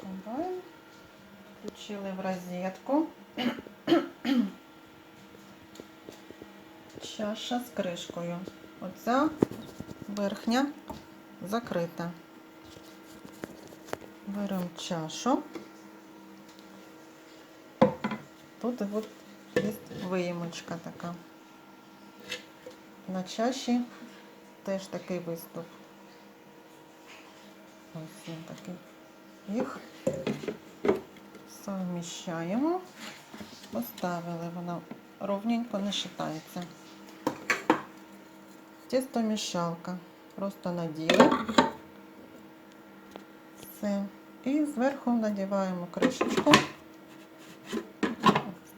Комбайн. Включили в розетку. Чаша з кришкою. Оця верхня закрита. Беремо чашу. Тут от є виємочка така. На чаші теж такий виступ. Ось він такий. Їх совміщаємо. Поставили, вона ровненько не шатається. Тестомішалка. Просто наділи. Все. І зверху надіваємо кришечку.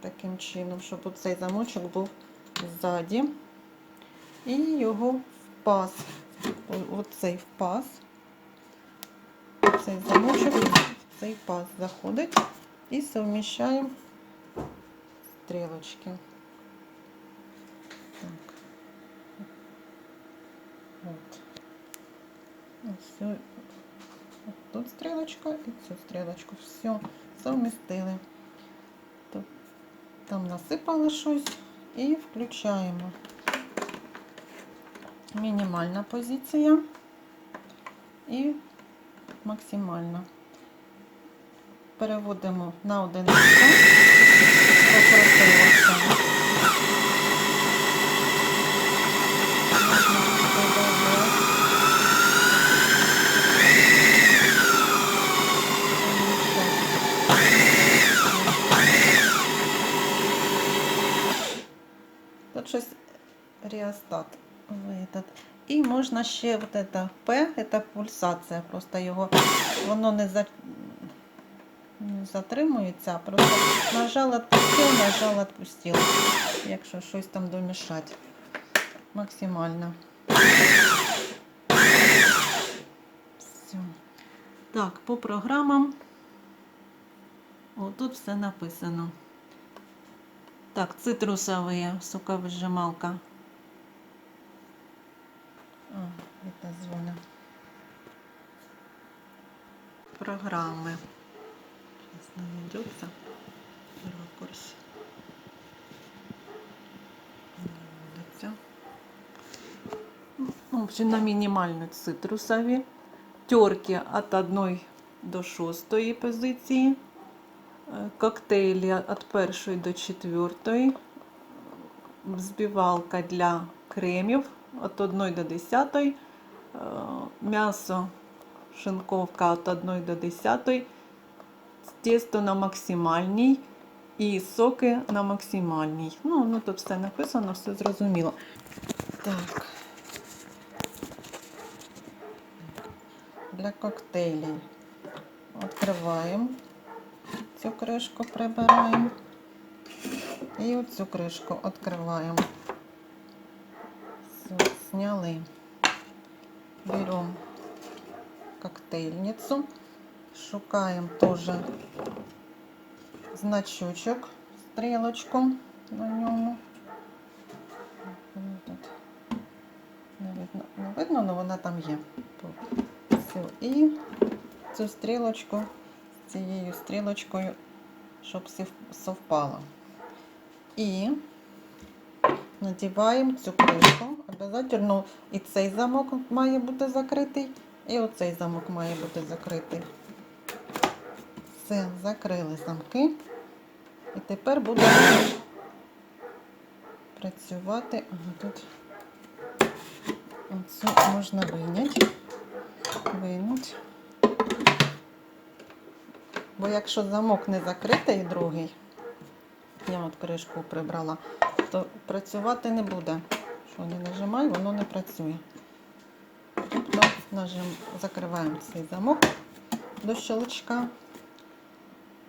Таким чином, щоб оцей замочок був ззаді. І його в паз. Оцей в паз. Цей замочок цей паз заходить і совміщаємо стрілочки. Так. От. Ось тут стрілочка і цю стрілочку. Все, совмістили. Там насипали щось і включаємо. Мінімальна позиція і максимальна. Переводимо на одиницю. Покрутилося. Тут щось реостат. Этот. І можна ще вот это P, это пульсація. Просто його воно не, за, не затримується, а просто нажав, відпустив, нажав, відпустив. Якщо щось там домішати. Максимально. Все. Так, по програмам. О, тут все написано. Так, цитрусовые, соковыжималка. А, Это звона. Программы. Сейчас найдется ракурс. Наводиться. Ну, В общем, на мінімальну цитрусові. Терки від 1 до 6 позиції. Е, Коктейлі від 1 до 4. Взбивалка для кремів від 1 до 10. Е, М'ясо шинковка від 1 до 10. Тісто на максимальній і соки на максимальній. Ну, ну тут все написано, все зрозуміло. Так. Для коктейлів відкриваємо. Цю кришку прибираємо. І оцю кришку відкриваємо. Все, сняли. Беремо коктейльницю. Шукаємо теж значочок, стрілочку на ньому. Не видно, не видно, але вона там є. Все. І цю стрілочку з цією стрілочкою, щоб совпало. І надіваємо цю кришку. Обязательно і цей замок має бути закритий, і оцей замок має бути закритий. Все, закрили замки. І тепер будемо працювати. Ага, тут оцю можна вийняти. Вийнуть. Бо якщо замок не закритий другий, я от кришку прибрала, то працювати не буде. Що не нажимай, воно не працює. Тобто нажим, закриваємо цей замок до щелчка.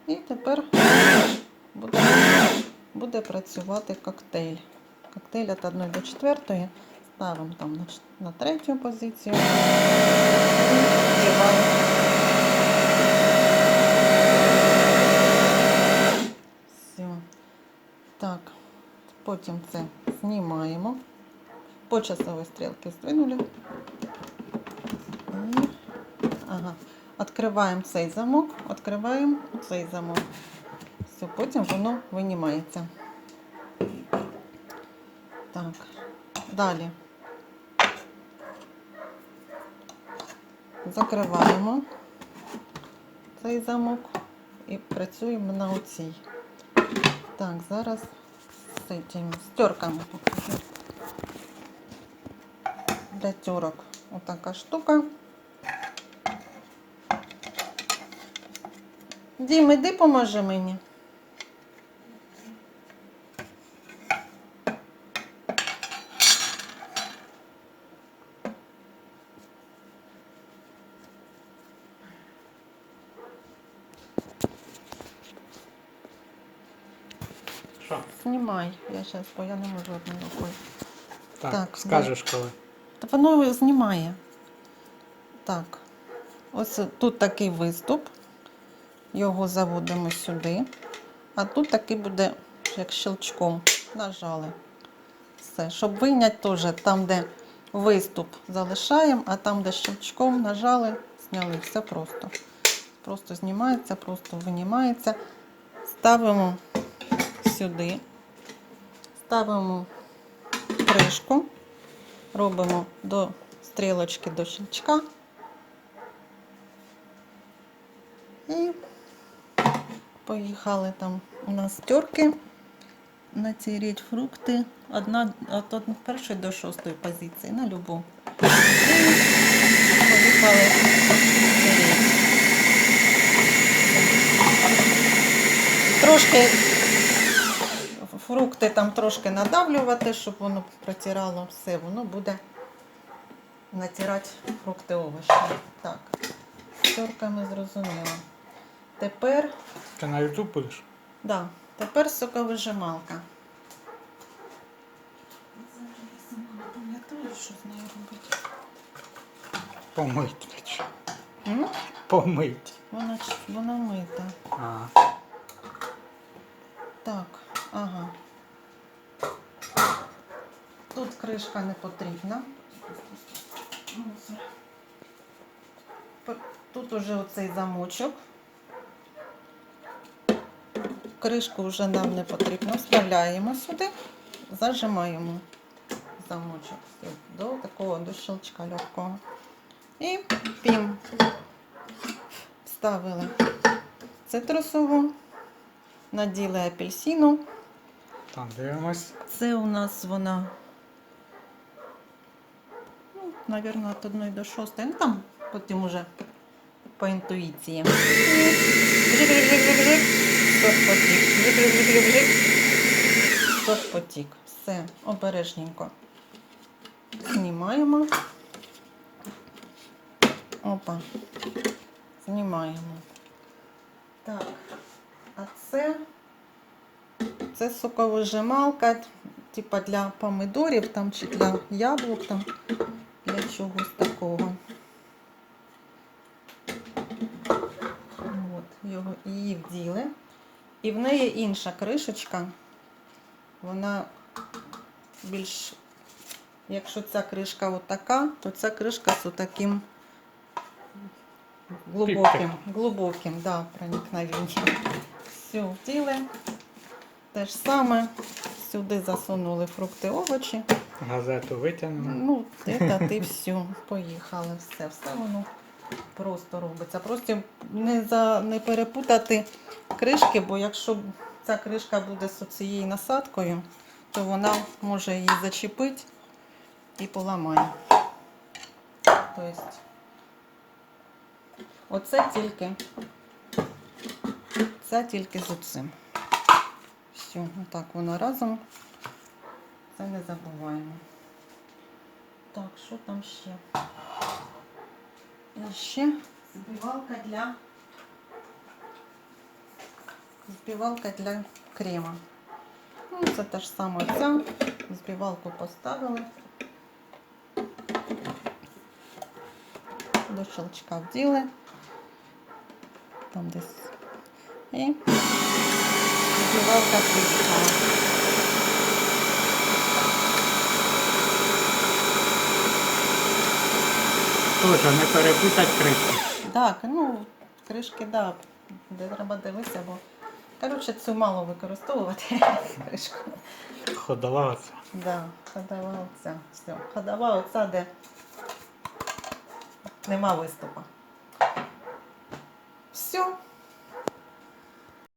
І тепер буде, буде працювати коктейль. Коктейль від 1 до 4 ставимо там на, третю позицію. І Все. Так, потім це знімаємо. По часовій стрілці здвинули. Ага. Цей замок, відкриваємо цей замок. Все, потім воно винімається. Так, далі. Закриваємо цей замок і працюємо на оцій. Так, зараз цим стерками покажу. Для терок такая штука. Дім, іди поможи мені. Що? Знімай. Я зараз, бо я не можу одною рукою. Так, Так, скажеш коли. Та воно знімає. Так. Ось тут такий виступ. Його заводимо сюди. А тут такий буде, як щелчком. Нажали. Все. Щоб вийняти теж там, де виступ залишаємо, а там, де щелчком нажали, зняли. Все просто. Просто знімається, просто винімається. Ставимо сюди. Ставимо кришку робимо до стрілочки до щелчка. І поїхали там у нас терки на цій річ фрукти. Одна от, першої до шостої позиції на любу. І поїхали. Трошки фрукти там трошки надавлювати, щоб воно протирало все, воно буде натирати фрукти овочі. Так, з терками зрозуміло. Тепер, Ти на YouTube будеш? да, тепер соковижималка. Зараз я сама не пам'ятаю, що з нею робити. Помить. наче. М? Помить. Вона, вона мита. А, Так, ага. Тут кришка не потрібна. Тут уже оцей замочок. Кришку вже нам не потрібно. Вставляємо сюди, зажимаємо замочок до такого до щелчка легкого. І пім. Вставили цитрусову наділи апельсину. Там дивимось. Це у нас вона, ну, мабуть, від 1 до 6. Ну там потім уже по інтуїції. Сок потік. Все, обережненько. Знімаємо. Опа. Знімаємо. Так. А це це соковижималка, типа для помидорів там, чи для яблук, там, для чогось такого. От, його, її вділи. І в неї інша кришечка. Вона більш, якщо ця кришка отака, то ця кришка з отаким глибоким, глибоким, да, проникновенням. Все, вділи. Те ж саме. Сюди засунули фрукти, овочі. Газету витягнемо. Ну, це ти все, поїхали. Все, все воно просто робиться. Просто не, за, не перепутати кришки, бо якщо ця кришка буде з цією насадкою, то вона може її зачепити і поламає. Тобто, оце тільки, це тільки з оцим. Все, отак воно разом. Це не забуваємо. Так, що там ще? І ще збивалка для збивалка для крема. Ну, це те ж саме ця. Збивалку поставили. До щелчка вділи. Там десь. І Збивалка приїхала. Тоже не перепутати кришку. Так, ну, кришки, да, де треба дивитися, бо. Коротше, цю мало використовувати кришку. Ходова оця. Да, ходова оця. Все. Ходова оця, де нема виступу. Все.